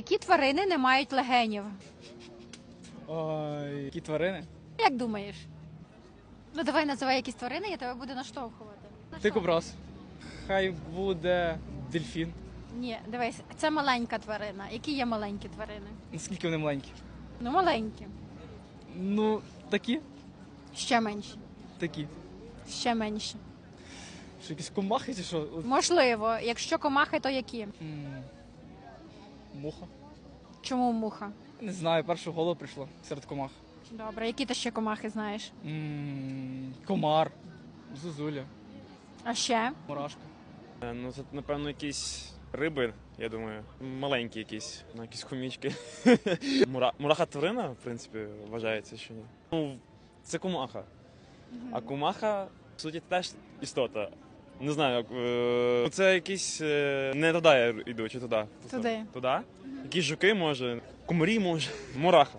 Які тварини не мають легенів? Ой, які тварини? Як думаєш? Ну давай називай якісь тварини, я тебе буду наштовхувати. Дикобраз. Хай буде дельфін. Ні, дивись, це маленька тварина. Які є маленькі тварини? Наскільки вони маленькі? Ну, маленькі. Ну, такі, Ще менші. такі. Ще менші. Що якісь комахи чи що? От, Можливо, якщо комахи, то які? м, Муха. Чому муха? Не знаю, перше в голову прийшло серед комах. Добре, які ти ще комахи знаєш? М, Комар, зозуля, А ще? мурашка. Е, Ну, це, напевно, якісь риби, я думаю. Маленькі якісь, ну, якісь хомічки. Мура... Мураха тварина, в принципі, вважається, що ні. Ну, це кумаха. А кумаха, в суті, теж істота. Не знаю, е, це якісь. е, Не туди я йду, чи туди? Туди. Туди? Якісь жуки, може, комарі може. Мураха.